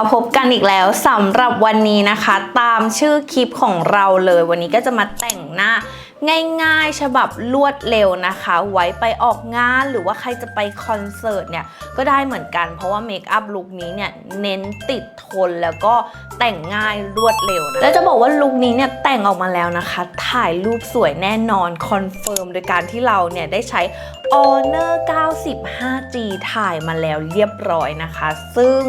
มาพบกันอีกแล้วสำหรับวันนี้นะคะ ตามชื่อคลิปของเราเลย วันนี้ก็จะมาแต่งหน้าง่ายๆ ฉบับรวดเร็วนะคะ ไว้ไปออกงานหรือว่าใครจะไปคอนเสิร์ตเนี่ย ก็ได้เหมือนกันเพราะว่าเมคอัพลุคนี้เนี่ย เน้นติดทนแล้วก็แต่งง่ายรวดเร็วนะแล้วจะบอกว่าลุคนี้เนี่ยแต่งออกมาแล้วนะคะ ถ่ายรูปสวยแน่นอนคอนเฟิร์มโดยการที่เราเนี่ยได้ใช้ Honor 95G ถ่ายมาแล้วเรียบร้อยนะคะ ซึ่ง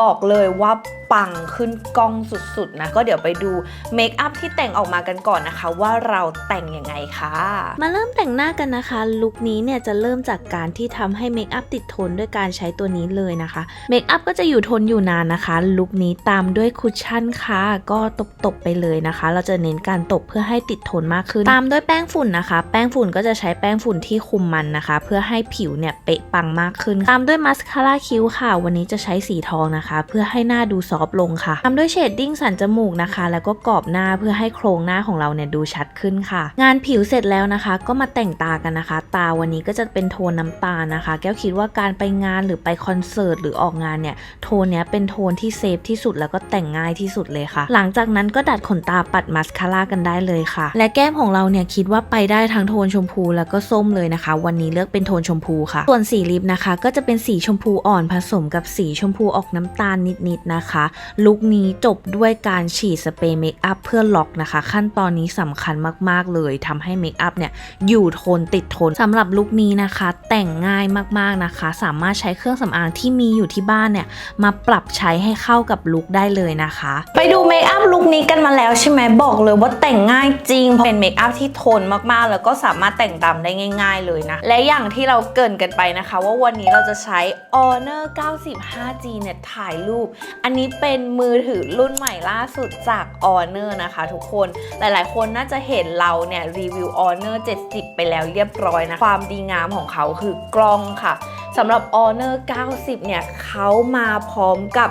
บอกเลยว่าปังขึ้นกล้องสุดๆนะ ก็เดี๋ยวไปดูเมคอัพที่แต่งออกมากันก่อนนะคะ ว่าเราแต่งยังไงค่ะ มาเริ่มแต่งหน้ากันนะคะลุคนี้เนี่ยจะเริ่มจากการที่ทำให้เมคอัพติดทนด้วยการใช้ตัวนี้เลยนะคะเมคอัพก็จะอยู่ทนอยู่นานนะคะลุคนี้ตามด้วยคุชชั่นค่ะ ก็ตบๆไปเลยนะคะ เราจะเน้นการตบเพื่อให้ติดทนมากขึ้น ตามด้วยแป้งฝุ่นนะคะ แป้งฝุ่นก็จะใช้แป้งฝุ่นที่คุมมันนะคะ เพื่อให้ผิวเนี่ยเป๊ะปังมากขึ้น ตามด้วยมัสคาร่าคิ้วค่ะ วันนี้จะใช้สีทองนะคะเพื่อให้หน้าดูซอฟลงค่ะตาด้วยเชดดิ้งสันจมูกนะคะ แล้วก็กรอบหน้าเพื่อให้โครงหน้าของเราเนี่ยดูชัดขึ้นค่ะ งานผิวเสร็จแล้วนะคะ ก็มาแต่งตากันนะคะ ตาวันนี้ก็จะเป็นโทนน้ำตาลนะคะ แก้วคิดว่าการไปงานหรือไปคอนเสิร์ตหรือออกงานเนี่ยโทนเนี้ยเป็นโทนที่เซฟที่สุดแล้วก็แต่งง่ายที่สุดเลยค่ะ หลังจากนั้นก็ดัดขนตาปัดมัสคาร่ากันได้เลยค่ะ และแก้มของเราเนี่ยคิดว่าไปได้ทั้งโทนชมพูแล้วก็ส้มเลยนะคะ วันนี้เลือกเป็นโทนชมพูค่ะ ส่วนสีลิปนะคะ ก็จะเป็นสีชมพูอ่อนผสมกับสีชมพูออกน้ำ้ำตาลนิดๆนะคะ ลุคนี้จบด้วยการฉีดสเปรย์เมคอัพเพื่อล็อกนะคะ ขั้นตอนนี้สำคัญมากๆเลยทำให้เมคอัพเนี่ยอยู่ทนติดทนสำหรับลุคนี้นะคะ แต่งง่ายมากๆนะคะ สามารถใช้เครื่องสำอางที่มีอยู่ที่บ้านเนี่ยมาปรับใช้ให้เข้ากับลุคได้เลยนะคะ ไปดูเมคอัพลุคนี้กันมาแล้วใช่ไหมบอกเลยว่าแต่งง่ายจริงเป็นเมคอัพที่ทนมากๆ แล้วก็สามารถแต่งตามได้ง่าย ๆ เลยนะและอย่างที่เราเกินกันไปนะคะ ว่าวันนี้เราจะใช้ Honor 95G เนี่ยถ่ายรูป อันนี้เป็นมือถือรุ่นใหม่ล่าสุดจาก Honor นะคะทุกคน หลายๆ คนน่าจะเห็นเราเนี่ยรีวิว Honor 70 ไปแล้วเรียบร้อยนะ ความดีงามของเขาคือกล้องค่ะสำหรับ Honor 90 เนี่ยเขามาพร้อมกับ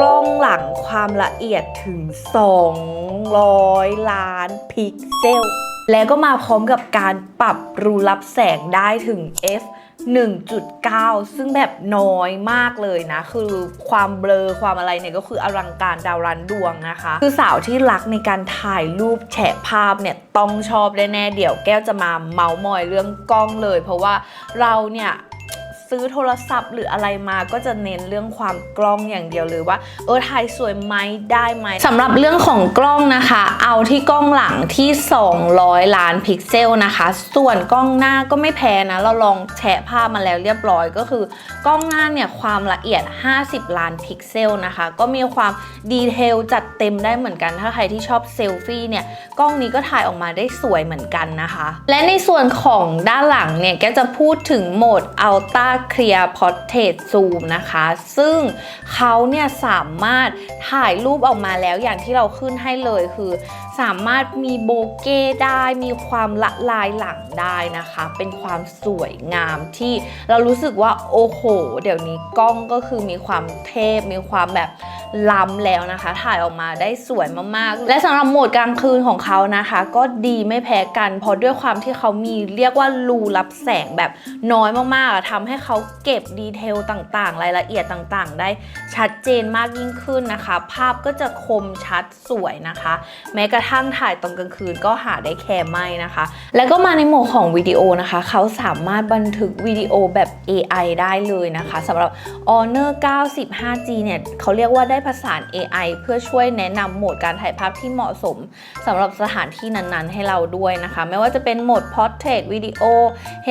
กล้องหลังความละเอียดถึง 200 ล้านพิกเซล แล้วก็มาพร้อมกับการปรับรูรับแสงได้ถึง f 1.9 ซึ่งแบบน้อยมากเลยนะ คือความเบลอความอะไรเนี่ยก็คืออลังการดาวรันดวงนะคะ คือสาวที่รักในการถ่ายรูปแฉะภาพเนี่ยต้องชอบแน่ๆเดี๋ยวแก้วจะมาเมาส์มอยเรื่องกล้องเลย เพราะว่าเราเนี่ย ซื้อโทรศัพท์ หรืออะไรมาก็จะเน้นเรื่องความกล้องอย่างเดียวเลยว่าเออถ่ายสวยไหมได้ไหมสำหรับเรื่องของกล้องนะคะ เอาที่กล้องหลังที่ 200 ล้านพิกเซลนะคะ ส่วนกล้องหน้าก็ไม่แพ้นะ เราลองแชะภาพมาแล้วเรียบร้อยก็คือกล้องหน้าเนี่ยความละเอียด 50 ล้านพิกเซลนะคะ ก็มีความดีเทลจัดเต็มได้เหมือนกัน ถ้าใครที่ชอบเซลฟี่เนี่ยกล้องนี้ก็ถ่ายออกมาได้สวยเหมือนกันนะคะ และในส่วนของด้านหลังเนี่ยแกจะพูดถึงโหมด Ultra Clear Portrait Zoom นะคะ ซึ่งเขาเนี่ยสามารถถ่ายรูปออกมาแล้วอย่างที่เราขึ้นให้เลยคือ สามารถมีโบเก้ได้มีความละลายหลังได้นะคะ เป็นความสวยงามที่เรารู้สึกว่าโอ้โห เดี๋ยวนี้กล้องก็คือมีความเทพมีความแบบ ล้ำแล้วนะคะ ถ่ายออกมาได้สวยมากๆ และสำหรับโหมดกลางคืนของเขานะคะ ก็ดีไม่แพ้กัน เพราะด้วยความที่เขามีเรียกว่ารูรับแสงแบบน้อยมากๆทำให้เขาเก็บดีเทลต่างๆ รายละเอียดต่างๆ ได้ชัดเจนมากยิ่งขึ้นนะคะ ภาพก็จะคมชัดสวยนะคะ แม้กระทั่งถ่ายตอนกลางคืนก็หาได้แค่ไม่นะคะ แล้วก็มาในโหมดของวิดีโอนะคะ เขาสามารถบันทึกวิดีโอแบบ AI ได้เลยนะคะสำหรับ Honor 90 5G เนี่ยเขาเรียกว่าได้ผสาน AI เพื่อช่วยแนะนำโหมดการถ่ายภาพที่เหมาะสมสำหรับสถานที่นั้นๆ ให้เราด้วยนะคะ ไม่ว่าจะเป็นโหมด Portrait Video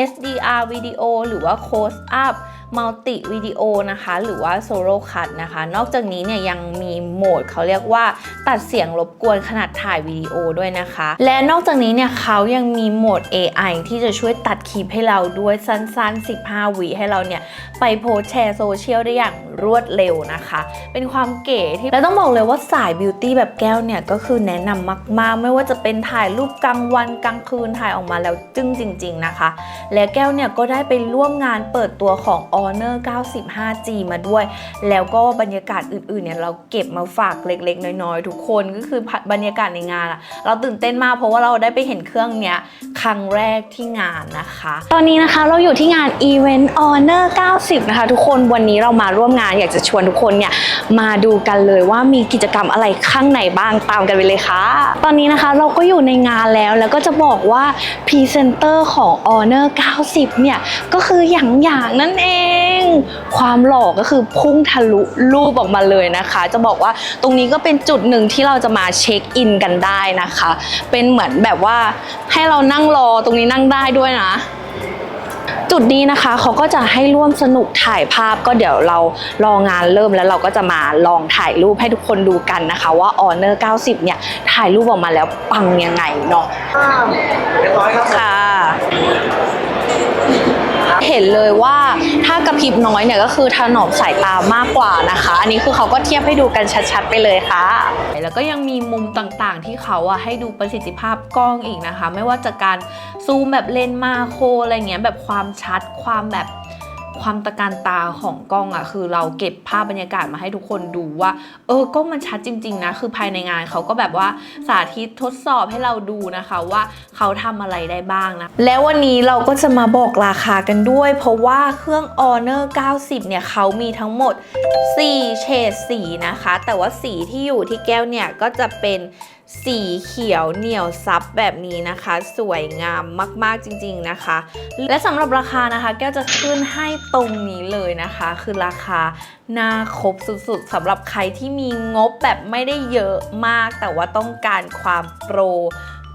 HDR Video หรือว่า Close Up มัลติวิดีโอนะคะ หรือว่าโซโล่คัทนะคะ นอกจากนี้เนี่ยยังมีโหมดเขาเรียกว่าตัดเสียงรบกวนขนาดถ่ายวิดีโอด้วยนะคะ และนอกจากนี้เนี่ยเขายังมีโหมด AI ที่จะช่วยตัดคลิปให้เราด้วยสั้นๆ 15 วิให้เราเนี่ยไปโพสแชร์โซเชียลได้อย่างรวดเร็วนะคะ เป็นความเก๋ที่แล้วต้องบอกเลยว่าสายบิวตี้แบบแก้วเนี่ยก็คือแนะนำมาก ๆ ไม่ว่าจะเป็นถ่ายรูปกลางวันกลางคืนถ่ายออกมาแล้วจึ้งจริง ๆนะคะ และแก้วเนี่ยก็ได้ไปร่วมงานเปิดตัวของ Honor 90 5G มาด้วย แล้วก็บรรยากาศอื่นๆเนี่ยเราเก็บมาฝากเล็กๆ น้อยๆ ทุกคนก็คือบรรยากาศในงานอะเราตื่นเต้นมากเพราะว่าเราได้ไปเห็นเครื่องเนี้ยครั้งแรกที่งานนะคะ ตอนนี้นะคะเราอยู่ที่งาน Event Honor 90 นะคะ ทุกคนวันนี้เรามาร่วมงานอยากจะชวนทุกคนเนี่ยมาดูกันเลยว่ามีกิจกรรมอะไรข้างในบ้างตามกันไปเลยค่ะ ตอนนี้นะคะเราก็อยู่ในงานแล้วแล้วก็จะบอกว่าพรีเซนเตอร์ของ Honor 90 เนี่ยก็คืออย่างอย่างนั่นเองความหล่อก็คือพุ่งทะลุรูปออกมาเลยนะคะ จะบอกว่าตรงนี้ก็เป็นจุดหนึ่งที่เราจะมาเช็คอินกันได้นะคะ เป็นเหมือนแบบว่าให้เรานั่งรอตรงนี้นั่งได้ด้วยนะจุดนี้นะคะเขาก็จะให้ร่วมสนุกถ่ายภาพก็เดี๋ยวเรารองานเริ่มแล้วเราก็จะมาลองถ่ายรูปให้ทุกคนดูกันนะคะ ว่า Honor 90 เนี่ย ถ่ายรูปออกมาแล้วปังยังไงเนาะเรียบร้อยครับค่ะ เห็นเลยว่าถ้ากระพริบน้อยเนี่ยก็คือถนอมสายตามากกว่านะคะ อันนี้คือเขาก็เทียบให้ดูกันชัดๆไปเลยค่ะ แล้วก็ยังมีมุมต่างๆ ที่เขาอะให้ดูประสิทธิภาพกล้องอีกนะคะ ไม่ว่าจะการซูมแบบเลนส์มาโครอะไรเงี้ยแบบความชัดความแบบ ความตะการตาของกล้องอะคือเราเก็บภาพบรรยากาศมาให้ทุกคนดูว่า เออกล้องมันชัดจริง ๆ นะ คือภายในงานเขาก็แบบว่าสาธิตทดสอบให้เราดูนะคะว่าเขาทำอะไรได้บ้างนะ แล้ววันนี้เราก็จะมาบอกราคากันด้วย เพราะว่าเครื่อง Honor 90 เนี่ยเขามีทั้งหมด 4 เฉดสีนะคะ แต่ว่าสีที่อยู่ที่แก้วเนี่ยก็จะเป็นสีเขียวเหนียวซับแบบนี้นะคะ สวยงามมากๆจริง ๆนะคะ และสำหรับราคานะคะ แก้วจะขึ้นให้ตรงนี้เลยนะคะ คือราคาน่าครบสุดๆสำหรับใครที่มีงบแบบไม่ได้เยอะมาก แต่ว่าต้องการความโปร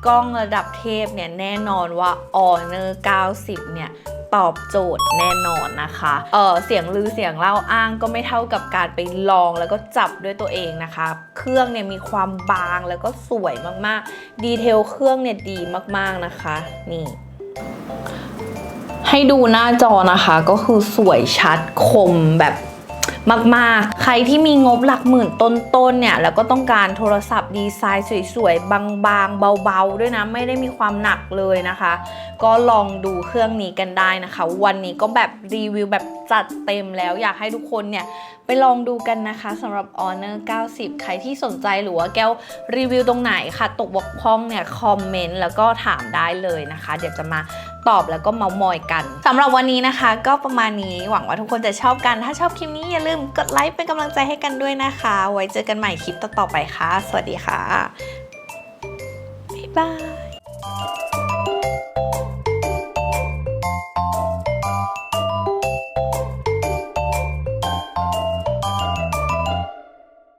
กล้องระดับเทพเนี่ยแน่นอนว่า Honor 90 เนี่ย ตอบโจทย์แน่นอนนะคะเออเสียงลือเสียงเล่าอ้างก็ไม่เท่ากับการไปลองแล้วก็จับด้วยตัวเองนะคะ เครื่องเนี่ยมีความบางแล้วก็สวยมากๆ ดีเทลเครื่องเนี่ยดีมากๆนะคะ นี่ให้ดูหน้าจอนะคะก็คือสวยชัดคมแบบ มากๆ ใครที่มีงบหลักหมื่นต้นๆเนี่ยแล้วก็ต้องการโทรศัพท์ดีไซน์สวยๆ บางๆ เบาๆ ด้วยนะ ไม่ได้มีความหนักเลยนะคะ ก็ลองดูเครื่องนี้กันได้นะคะ วันนี้ก็แบบรีวิวแบบจัดเต็มแล้วอยากให้ทุกคนเนี่ยไปลองดูกันนะคะสำหรับ Honor 90 ใครที่สนใจหรือว่าแก้วรีวิวตรงไหนค่ะ ตกบกพร่องเนี่ยคอมเมนต์แล้วก็ถามได้เลยนะคะ เดี๋ยวจะมา ตอบแล้วก็เมามอยกันสำหรับวันนี้นะคะ ก็ประมาณนี้หวังว่าทุกคนจะชอบกัน ถ้าชอบคลิปนี้อย่าลืมกดไลค์เป็นกำลังใจให้กันด้วยนะคะ ไว้เจอกันใหม่คลิปต่อๆไปค่ะ สวัสดีค่ะบ๊ายบาย